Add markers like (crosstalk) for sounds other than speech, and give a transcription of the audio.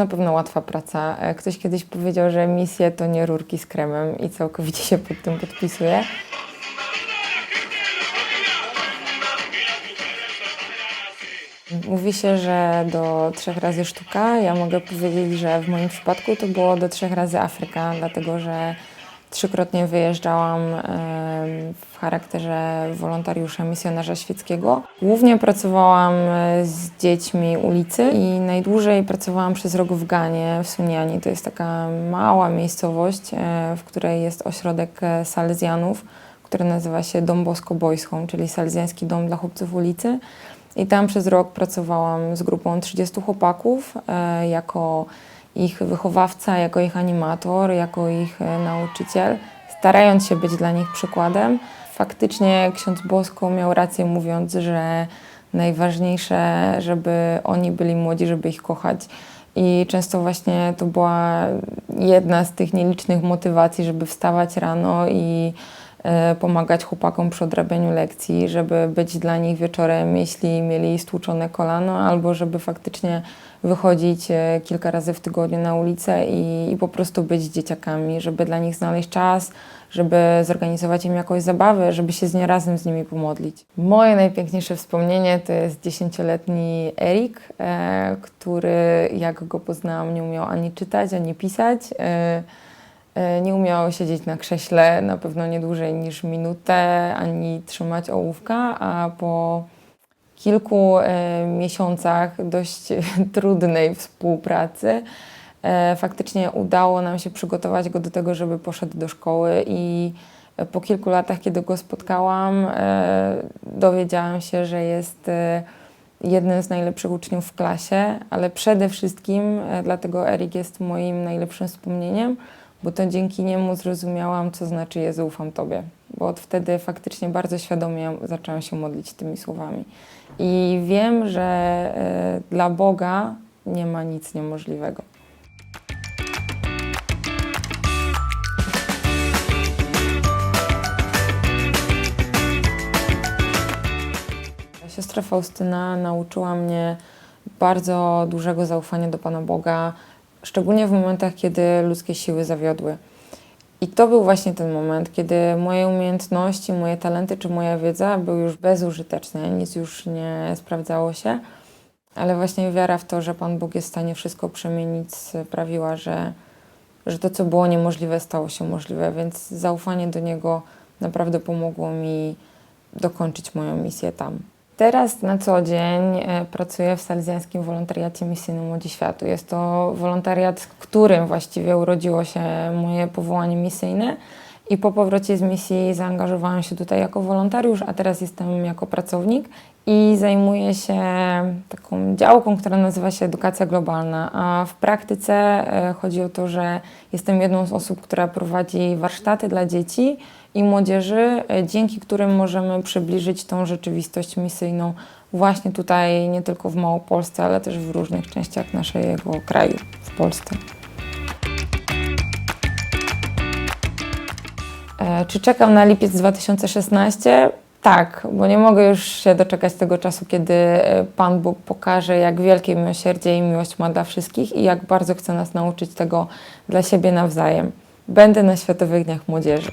na pewno łatwa praca. E, Ktoś kiedyś powiedział, że misje to nie rurki z kremem i całkowicie się pod tym podpisuję. Mówi się, że do trzech razy sztuka. Ja mogę powiedzieć, że w moim przypadku to było do trzech razy Afryka, dlatego że trzykrotnie wyjeżdżałam w charakterze wolontariusza misjonarza świeckiego. Głównie pracowałam e, z dziećmi ulicy i najdłużej pracowałam przez rok w Ganie, w Suniani. To jest taka mała miejscowość, e, w której jest ośrodek e, salezjanów, który nazywa się Dom Bosco Boys Home, czyli salezjański dom dla chłopców ulicy. I tam przez rok pracowałam z grupą 30 chłopaków jako ich wychowawca, jako ich animator, jako ich e, nauczyciel, starając się być dla nich przykładem. Faktycznie ksiądz Bosko miał rację mówiąc, że najważniejsze, żeby oni byli młodzi, żeby ich kochać. I często właśnie to była jedna z tych nielicznych motywacji, żeby wstawać rano i pomagać chłopakom przy odrabianiu lekcji, żeby być dla nich wieczorem, jeśli mieli stłuczone kolano, albo żeby faktycznie wychodzić e, kilka razy w tygodniu na ulicę i, i po prostu być dzieciakami, żeby dla nich znaleźć czas, żeby zorganizować im jakąś zabawę, żeby się z nie razem z nimi pomodlić. Moje najpiękniejsze wspomnienie to jest dziesięcioletni Erik, e, który jak go poznałam nie umiał ani czytać, ani pisać. E, e, nie umiał siedzieć na krześle na pewno nie dłużej niż minutę, ani trzymać ołówka, a po kilku e, miesiącach dość (laughs) trudnej współpracy e, faktycznie udało nam się przygotować go do tego, żeby poszedł do szkoły i e, po kilku latach, kiedy go spotkałam, e, dowiedziałam się, że jest e, jednym z najlepszych uczniów w klasie, ale przede wszystkim e, dlatego Erik jest moim najlepszym wspomnieniem, bo to dzięki niemu zrozumiałam, co znaczy Jezu, ufam Tobie. Bo od wtedy faktycznie bardzo świadomie zaczęłam się modlić tymi słowami. I wiem, że e, dla Boga nie ma nic niemożliwego. Siostra Faustyna nauczyła mnie bardzo dużego zaufania do Pana Boga, szczególnie w momentach, kiedy ludzkie siły zawiodły. I to był właśnie ten moment, kiedy moje umiejętności, moje talenty czy moja wiedza były już bezużyteczne, nic już nie sprawdzało się, ale właśnie wiara w to, że Pan Bóg jest w stanie wszystko przemienić, sprawiła, że, że to, co było niemożliwe, stało się możliwe, więc zaufanie do Niego naprawdę pomogło mi dokończyć moją misję tam. Teraz na co dzień e, pracuję w salezjańskim wolontariacie misyjnym Młodzi Światu. Jest to wolontariat, w którym właściwie urodziło się moje powołanie misyjne i po powrocie z misji zaangażowałam się tutaj jako wolontariusz, a teraz jestem jako pracownik i zajmuję się taką działką, która nazywa się edukacja globalna, a w praktyce e, chodzi o to, że jestem jedną z osób, która prowadzi warsztaty dla dzieci i młodzieży, e, dzięki którym możemy przybliżyć tą rzeczywistość misyjną właśnie tutaj, nie tylko w Małopolsce, ale też w różnych częściach naszego kraju, w Polsce. E, Czy czekam na lipiec 2016? Tak, bo nie mogę już się doczekać tego czasu, kiedy e, Pan Bóg pokaże, jak wielkie miłosierdzie i miłość ma dla wszystkich i jak bardzo chce nas nauczyć tego dla siebie nawzajem. Będę na Światowych Dniach Młodzieży.